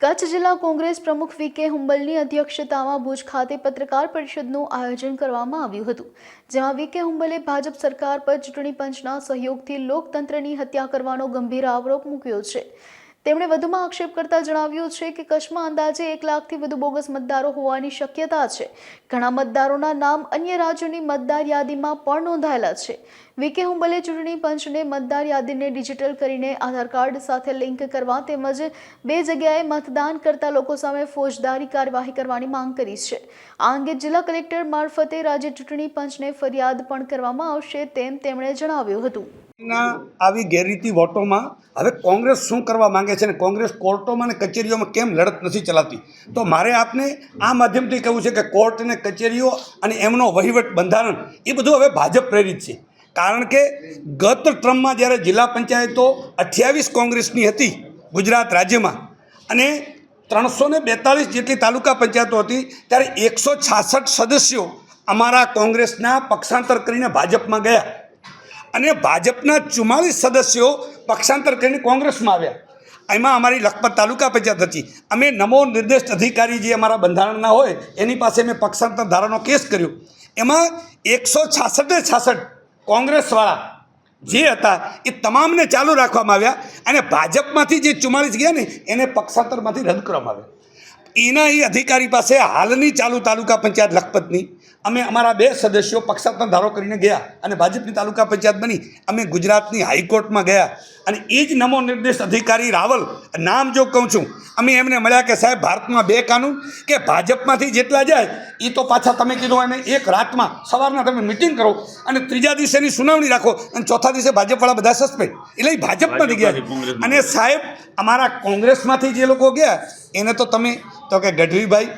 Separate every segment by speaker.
Speaker 1: કચ્છ જિલ્લા કોંગ્રેસ પ્રમુખ વી કે હુંબલની અધ્યક્ષતામાં ભુજ ખાતે પત્રકાર પરિષદનું આયોજન કરવામાં આવ્યું હતું જેમાં વી કે હુંબલે ભાજપ સરકાર પર ચૂંટણી પંચના સહયોગથી લોકતંત્રની હત્યા કરવાનો ગંભીર આરોપ મૂક્યો છે. તેમણે વધુમાં આક્ષેપ કરતા જણાવ્યું છે કે કચ્છમાં અંદાજે એક લાખથી વધુ બોગસ મતદારો હોવાની શક્યતા છે. ઘણા મતદારોના નામ અન્ય રાજ્યોની મતદાર યાદીમાં પણ નોંધાયેલા છે. વીકે હુંબલે ચૂંટણી પંચને મતદાર યાદીને ડિજિટલ કરીને આધાર કાર્ડ સાથે લિંક કરવા તેમજ બે જગ્યાએ મતદાન કરતા લોકો સામે ફોજદારી કાર્યવાહી કરવાની માંગ કરી છે. આ અંગે જિલ્લા કલેક્ટર મારફતે રાજ્ય ચૂંટણી પંચને ફરિયાદ પણ કરવામાં આવશે તેમ તેમણે જણાવ્યું હતું.
Speaker 2: ના આવી ગેરરીતિ વોટોમાં હવે કોંગ્રેસ શું કરવા માંગે છે ને કોંગ્રેસ કોર્ટોમાં અને કચેરીઓમાં કેમ લડત નથી ચલાવતી? તો મારે આપને આ માધ્યમથી કહેવું છે કે કોર્ટ અને કચેરીઓ અને એમનો વહીવટ બંધારણ એ બધું હવે ભાજપ પ્રેરિત છે. કારણ કે ગત ટ્રમમાં જ્યારે જિલ્લા પંચાયતો અઠ્યાવીસ કોંગ્રેસની હતી ગુજરાત રાજ્યમાં અને ત્રણસો ને બેતાલીસ જેટલી તાલુકા પંચાયતો હતી, ત્યારે એકસો છાસઠ સદસ્યો અમારા કોંગ્રેસના પક્ષાંતર કરીને ભાજપમાં ગયા. અને ભાજપના ચુમ્માલીસ સદસ્યો પક્ષાંતર કરીને કોંગ્રેસમાં આવ્યા. એમાં અમારી લખપત તાલુકા પંચાયત હતી. અમે નમો નિર્દેશ અધિકારી જે અમારા બંધારણના હોય, એની પાસે મેં પક્ષાંતર ધારાનો કેસ કર્યો. એમાં એકસો છાસઠે છાસઠ કોંગ્રેસવાળા જે હતા, એ તમામને ચાલુ રાખવામાં આવ્યા અને ભાજપમાંથી જે ચુમ્માલીસ ગયા ને, એને પક્ષાંતરમાંથી રદ કરવામાં આવ્યા. એના એ અધિકારી પાસે હાલની ચાલુ તાલુકા પંચાયત લખપતની. અમે અમારા બે સદસ્યો પક્ષાંતર ધારો કરીને ગયા અને ભાજપની તાલુકા પંચાયત બની. અમે ગુજરાતની હાઈકોર્ટમાં ગયા અને એ જ નમો નિર્દેશ અધિકારી રાવલ નામ જો કહું છું અમે એમને મળ્યા કે સાહેબ ભારતમાં બે કાનૂન કે ભાજપમાંથી જેટલા જાય એ તો પાછા તમે કીધું એને એક રાતમાં સવારના તમે મિટિંગ કરો અને ત્રીજા દિવસેની સુનાવણી રાખો અને ચોથા દિવસે ભાજપવાળા બધા સસ્પેન્ડ. એટલે ભાજપમાંથી ગયા અને સાહેબ અમારા કોંગ્રેસમાંથી જે લોકો ગયા એને તો તમે તો કે ગઢવીભાઈ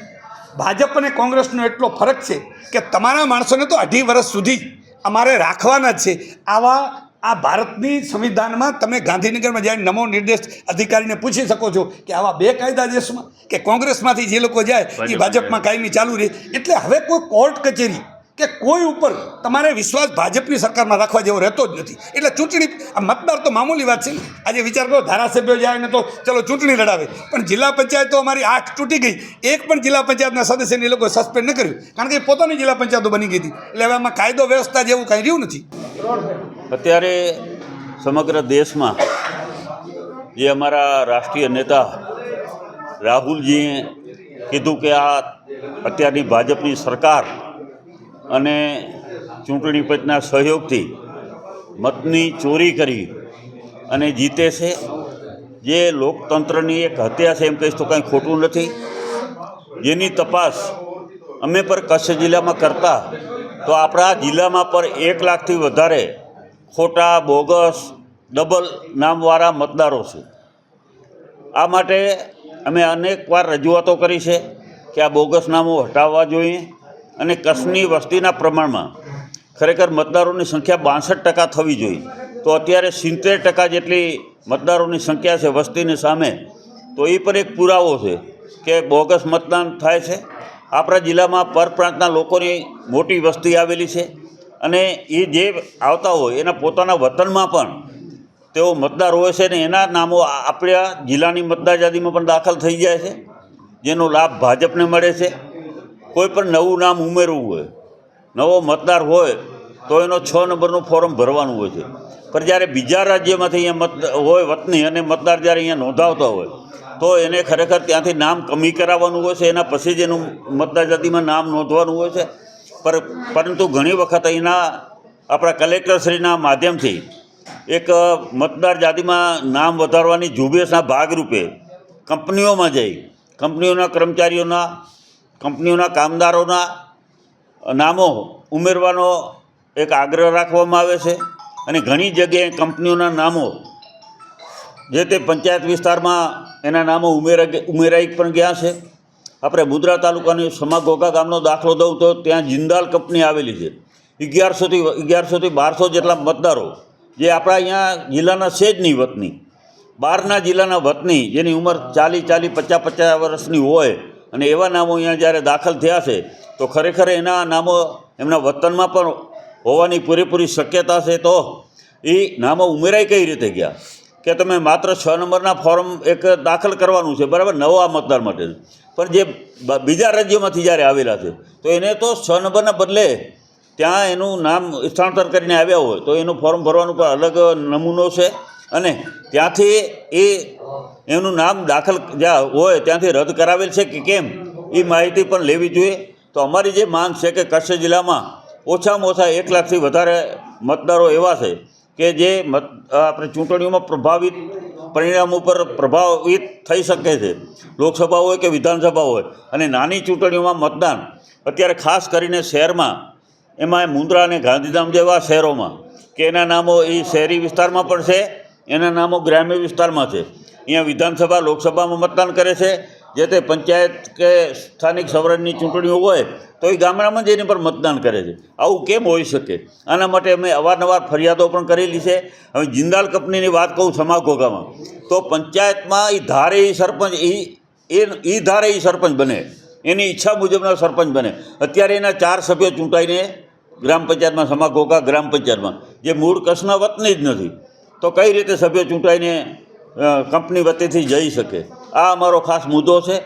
Speaker 2: ભાજપ અને કોંગ્રેસનો એટલો ફરક છે કે તમારા માણસોને તો અઢી વર્ષ સુધી અમારે રાખવાના જ છે. આવા આ ભારતની સંવિધાનમાં તમે ગાંધીનગરમાં જાય નમો નિર્દેશ અધિકારીને પૂછી શકો છો કે આવા બે કાયદા દેશમાં કે કોંગ્રેસમાંથી જે લોકો જાય એ ભાજપમાં કાયમી ચાલુ રહે. એટલે હવે કોઈ કોર્ટ કચેરી કે કોઈ ઉપર તમારે વિશ્વાસ ભાજપની સરકારમાં રાખવા જેવો રહેતો જ નથી. એટલે ચૂંટણી મતદાર તો મામૂલી વાત છે ને. આજે વિચાર કરો, ધારાસભ્યો જાય ને તો ચલો ચૂંટણી લડાવે. પણ જિલ્લા પંચાયત તો અમારી આઠ તૂટી ગઈ. એક પણ જિલ્લા પંચાયતના સદસ્યને એ લોકોએ સસ્પેન્ડ ન કર્યું. કારણ કે પોતાની જિલ્લા પંચાયતો બની ગઈ હતી. એટલે હવે આમાં કાયદો વ્યવસ્થા જેવું કાંઈ રહ્યું નથી.
Speaker 3: અત્યારે સમગ્ર દેશમાં જે અમારા રાષ્ટ્રીય નેતા રાહુલજીએ કીધું કે આ અત્યારની ભાજપની સરકાર અને ચૂંટણી પંચના સહયોગથી મતની ચોરી કરી અને જીતે છે. જે લોકતંત્રની એક હત્યા છે એમ કહીશ તો કાંઈ ખોટું નથી. જેની તપાસ અમે પર કચ્છ જિલ્લામાં કરતા તો આપણા જિલ્લામાં પર એક લાખથી વધારે ખોટા, બોગસ, ડબલ નામવાળા મતદારો છે. આ માટે અમે અનેકવાર રજૂઆતો કરી છે કે આ બોગસ નામો હટાવવા જોઈએ. અને કચ્છની વસ્તીના પ્રમાણમાં ખરેખર મતદારોની સંખ્યા બાસઠ ટકા થવી જોઈએ. તો અત્યારે સિત્તેર ટકા જેટલી મતદારોની સંખ્યા છે વસ્તીની સામે, તો એ પણ એક પુરાવો છે કે બોગસ મતદાન થાય છે. આપણા જિલ્લામાં પરપ્રાંતના લોકોની મોટી વસ્તી આવેલી છે અને એ જે આવતા હોય એના પોતાના વતનમાં પણ તેઓ મતદાર હોય છે ને એના નામો આપણા જિલ્લાની મતદાર યાદીમાં પણ દાખલ થઈ જાય છે. જેનો લાભ ભાજપને મળે છે. કોઈ પણ નવું નામ ઉમેરવું હોય, નવો મતદાર હોય, તો એનો છ નંબરનું ફોર્મ ભરવાનું હોય છે. પણ જ્યારે બીજા રાજ્યમાંથી અહીંયા મત, હોય વતની અને મતદાર જ્યારે અહીંયા નોંધાવતા હોય, તો એને ખરેખર ત્યાંથી નામ કમી કરાવવાનું હોય છે, એના પછી જ એનું મતદાર જાતિમાં નામ નોંધવાનું હોય છે. પર, પરંતુ ઘણી વખત અહીંના આપણા કલેક્ટરશ્રીના માધ્યમથી એક મતદાર યાદીમાં નામ વધારવાની ઝુંબેશના ભાગરૂપે કંપનીઓમાં જઈ, કંપનીઓના કર્મચારીઓના કંપનીઓના કામદારોના નામો ઉમેરવાનો એક આગ્રહ રાખવામાં આવે છે અને ઘણી જગ્યાએ કંપનીઓના નામો જે તે પંચાયત વિસ્તારમાં એના નામો ઉમેરા ઉમેરાઈ પણ ગયા છે. આપણે મુદ્રા તાલુકાની સમાગોગા ગામનો દાખલો દઉં તો ત્યાં જિંદાલ કંપની આવેલી છે. અગિયારસોથી અગિયારસોથી બારસો જેટલા મતદારો, જે આપણા અહીંયા જિલ્લાના નહીં વતની. બહારના જિલ્લાના વતની, જેની ઉંમર ચાલીસ ચાલીસ, પચાસ પચાસ વર્ષની હોય અને એવા નામો અહીંયા જ્યારે દાખલ થયા છે, તો ખરેખર એના નામો એમના વતનમાં પણ હોવાની પૂરેપૂરી શક્યતા છે, તો એ નામો ઉમેરાઈ કઈ રીતે ગયા? કે તમે માત્ર છ નંબરના ફોર્મ એક દાખલ કરવાનું છે, બરાબર? નવા મતદાર માટે. પણ જે બીજા રાજ્યોમાંથી જ્યારે આવેલા છે, તો એને તો છ નંબરના બદલે ત્યાં એનું નામ સ્થળાંતર કરીને આવ્યા હોય, તો એનું ફોર્મ ભરવાનું પણ અલગ નમૂનો છે? અને ત્યાંથી એ એનું નામ દાખલ જ્યાં હોય ત્યાંથી રદ કરાવેલ છે કે કેમ, એ માહિતી પણ લેવી જોઈએ. તો અમારી જે માંગ છે કે કચ્છ જિલ્લામાં ઓછામાં ઓછા એક લાખથી વધારે મતદારો એવા છે કે જે મત આપણે ચૂંટણીઓમાં પ્રભાવિત પરિણામ ઉપર પ્રભાવિત થઈ શકે છે. લોકસભા હોય કે વિધાનસભા હોય. અને નાની ચૂંટણીઓમાં મતદાન, અત્યારે ખાસ કરીને શહેરમાં, એમાં મુંદ્રા અને ગાંધીધામ જેવા શહેરોમાં, કે એના નામો એ શહેરી વિસ્તારમાં પણ છે. એના નામો ગ્રામ્ય વિસ્તારમાં છે. અહીંયા વિધાનસભા, લોકસભામાં મતદાન કરે છે. જે તે પંચાયત કે સ્થાનિક સ્વરાજની ચૂંટણીઓ હોય, તો એ ગામડામાં જઈને પણ મતદાન કરે છે. આવું કેમ હોઈ શકે? આના માટે અમે અવારનવાર ફરિયાદો પણ કરેલી છે. હવે જિંદાલ કંપનીની વાત કહું સમાઘોગામાં તો પંચાયતમાં એ ધારે એ સરપંચ એ એ ધારે એ સરપંચ બને. એની ઈચ્છા મુજબના સરપંચ બને. અત્યારે એના ચાર સભ્યો ચૂંટાઈને ગ્રામ પંચાયતમાં સમાઘોગા ગ્રામ પંચાયતમાં. જે મૂળ કચ્છના વતની જ નથી. તો કઈ રીતે સભ્યો ચૂંટાઈને કંપની વતીથી જઈ શકે? આ અમારો ખાસ મુદ્દો છે.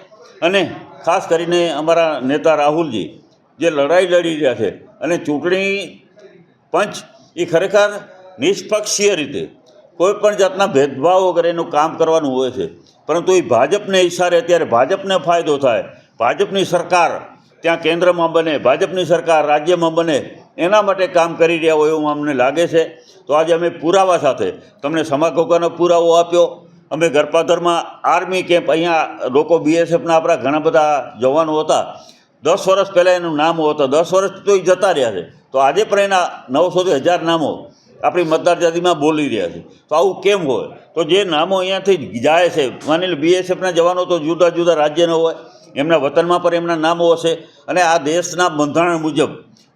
Speaker 3: અને ખાસ કરીને અમારા નેતા રાહુલજી, જે લડાઈ લડી રહ્યા છે અને ચૂંટણી પંચ એ ખરેખર નિષ્પક્ષીય રીતે કોઈ પણ જાતના ભેદભાવ વગર એનું કામ કરવાનું હોય છે. પરંતુ એ ભાજપને ઇશારે અત્યારે ભાજપને ફાયદો થાય. ભાજપની સરકાર ત્યાં કેન્દ્રમાં બને, ભાજપની સરકાર રાજ્યમાં બને એના માટે કામ કરી રહ્યા હોય એવું અમને લાગે છે. તો આજે અમે પુરાવા સાથે તમને સમાગોગાનો પુરાવો આપ્યો. અમે ગરપાધરમાં આર્મી કેમ્પ અહીંયા લોકો બીએસએફના આપણા ઘણા બધા જવાનો હતા. દસ વર્ષ પહેલાં એનું નામ હતું, દસ વર્ષ તો એ જતા રહ્યા છે. તો આજે પણ એના નવસોથી હજાર નામો આપણી મતદાર જાતિમાં બોલી રહ્યા છે. તો આવું કેમ હોય? તો જે નામો અહીંયાથી જાય છે. માની લો બીએસએફના જવાનો તો જુદા જુદા રાજ્યના હોય, એમના વતનમાં પણ એમના નામો હશે. અને આ દેશના બંધારણ મુજબ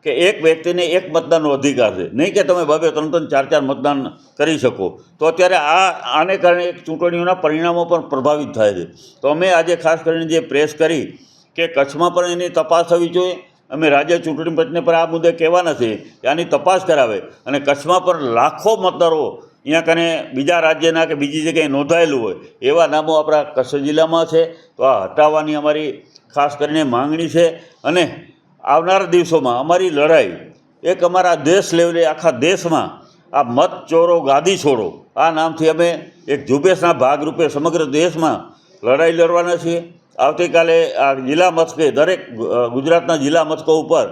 Speaker 3: કે એક વ્યક્તિને એક મતદાનનો અધિકાર છે. નહીં કે તમે બબે ત્રણ ત્રણ ચાર ચાર મતદાન કરી શકો. તો અત્યારે આ, આને કારણે એક ચૂંટણીઓના પરિણામો પણ પ્રભાવિત થાય છે. તો અમે આજે ખાસ કરીને જે પ્રેસ કરી કે કચ્છમાં પણ એની તપાસ થવી જોઈએ. અમે રાજ્ય ચૂંટણી પંચને પણ આ મુદ્દે કહેવાના છે કે આની તપાસ કરાવે. અને કચ્છમાં પણ લાખો મતદારો અહીંયા કને બીજા રાજ્યના કે બીજી જગ્યાએ નોંધાયેલું હોય. એવા નામો આપણા કચ્છ જિલ્લામાં છે. તો આ હટાવવાની અમારી ખાસ કરીને માંગણી છે. અને આવનારા દિવસોમાં અમારી લડાઈ, એક અમારા દેશ લેવલે, આખા દેશમાં આ મત ચોરો, ગાદી છોડો. આ નામથી અમે એક ઝુંબેશના ભાગરૂપે સમગ્ર દેશમાં લડાઈ લડવાના છીએ. આવતીકાલે આ જિલ્લા મથકે, દરેક ગુજરાતના જિલ્લા મથકો ઉપર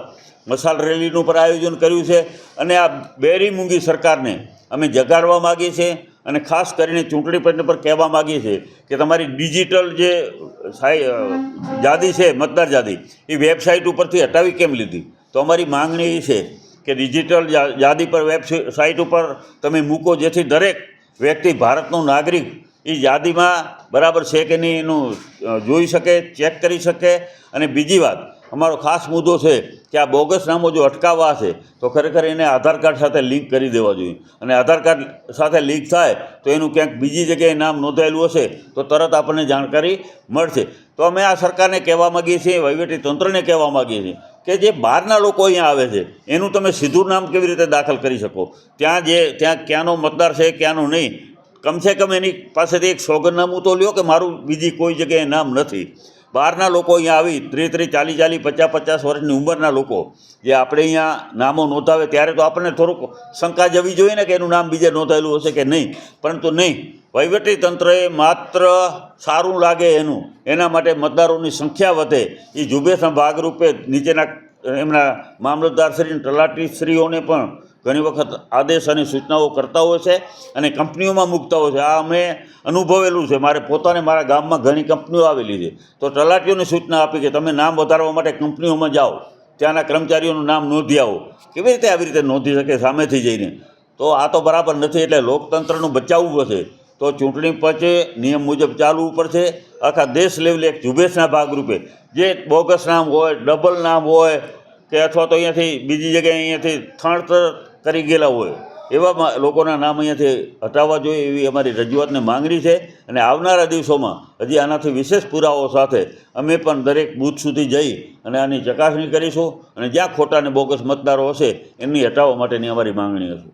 Speaker 3: મસાલ રેલીનું પણ આયોજન કર્યું છે. અને આ બેરી મૂંગી સરકારને અમે જગાડવા માગીએ છીએ. અને ખાસ કરીને ચૂંટણી પંચ પર કહેવા માગીએ છીએ કે તમારી ડિજિટલ જે યાદી છે, મતદાર યાદી એ વેબસાઇટ ઉપરથી હટાવી કેમ લીધી? તો અમારી માંગણી એ છે કે ડિજિટલ યાદી પર વેબસાઇટ ઉપર તમે મૂકો જેથી દરેક વ્યક્તિ ભારતનો નાગરિક એ યાદીમાં બરાબર છે કે નહીં એનું જોઈ શકે, ચેક કરી શકે. અને બીજી વાત, અમારો ખાસ મુદ્દો છે કે આ બોગસ નામો જો અટકાવવા છે, તો ખરેખર એને આધાર કાર્ડ સાથે લિંક કરી દેવા જોઈએ. અને આધાર કાર્ડ સાથે લિંક થાય, તો એનું ક્યાંક બીજી જગ્યાએ નામ નોંધાયેલું હશે, તો તરત આપણને જાણકારી મળશે. તો અમે આ સરકારને કહેવા માગીએ છીએ, વહીવટી તંત્રને કહેવા માગીએ છીએ કે જે બહારના લોકો અહીંયા આવે છે, એનું તમે સીધું નામ કેવી રીતે દાખલ કરી શકો? ત્યાં જે, ત્યાં ક્યાંનો મતદાર છે, ક્યાંનો નહીં? કમસે કમ એની પાસેથી એક સોગંદનામું તો લ્યો કે મારું બીજી કોઈ જગ્યાએ નામ નથી. બહારના લોકો અહીંયા આવી ત્રીસ ત્રીસ ચાલીસ ચાલીસ પચાસ પચાસ વર્ષની ઉંમરના લોકો, જે આપણે અહીંયા નામો નોંધાવે ત્યારે તો આપણને થોડુંક શંકા જવી જોઈએ ને કે એનું નામ બીજે નોંધાયેલું હશે કે નહીં. પરંતુ નહીં વહીવટી તંત્રએ માત્ર સારું લાગે એનું, એના માટે મતદારોની સંખ્યા વધે. એ ઝુંબેશના ભાગરૂપે નીચેના એમના મામલતદારશ્રી તલાટીશ્રીઓને પણ ઘણી વખત આદેશ અને સૂચનાઓ કરતા હોય છે અને કંપનીઓમાં મૂકતા હોય છે. આ અમે અનુભવેલું છે. મારે પોતાને મારા ગામમાં ઘણી કંપનીઓ આવેલી છે. તો તલાટીઓને સૂચના આપી કે તમે નામ વધારવા માટે કંપનીઓમાં જાઓ. ત્યાંના કર્મચારીઓનું નામ નોંધી આવો. કેવી રીતે આવી રીતે નોંધી શકે સામેથી જઈને? તો આ તો બરાબર નથી એટલે લોકતંત્રનું બચાવવું પડશે. તો ચૂંટણી પંચે નિયમ મુજબ ચાલવું પડશે. આખા દેશ લેવલે એક ઝુંબેશના ભાગરૂપે. જે બોગસ નામ હોય, ડબલ નામ હોય, કે અથવા તો અહીંયાથી બીજી જગ્યાએ અહીંયાથી સ્થળાંતર કરી ગયેલા હોય, એવા લોકોના નામ અહીંયાથી હટાવવા જોઈએ એવી અમારી રજૂઆતને માંગણી છે. અને આવનારા દિવસોમાં હજી આનાથી વિશેષ પુરાવો સાથે અમે પણ દરેક બૂથ સુધી જઈ અને આની ચકાસણી કરીશું અને જ્યાં ખોટા અને બોગસ મતદારો હશે, એમની હટાવવા માટેની અમારી માંગણી હશે.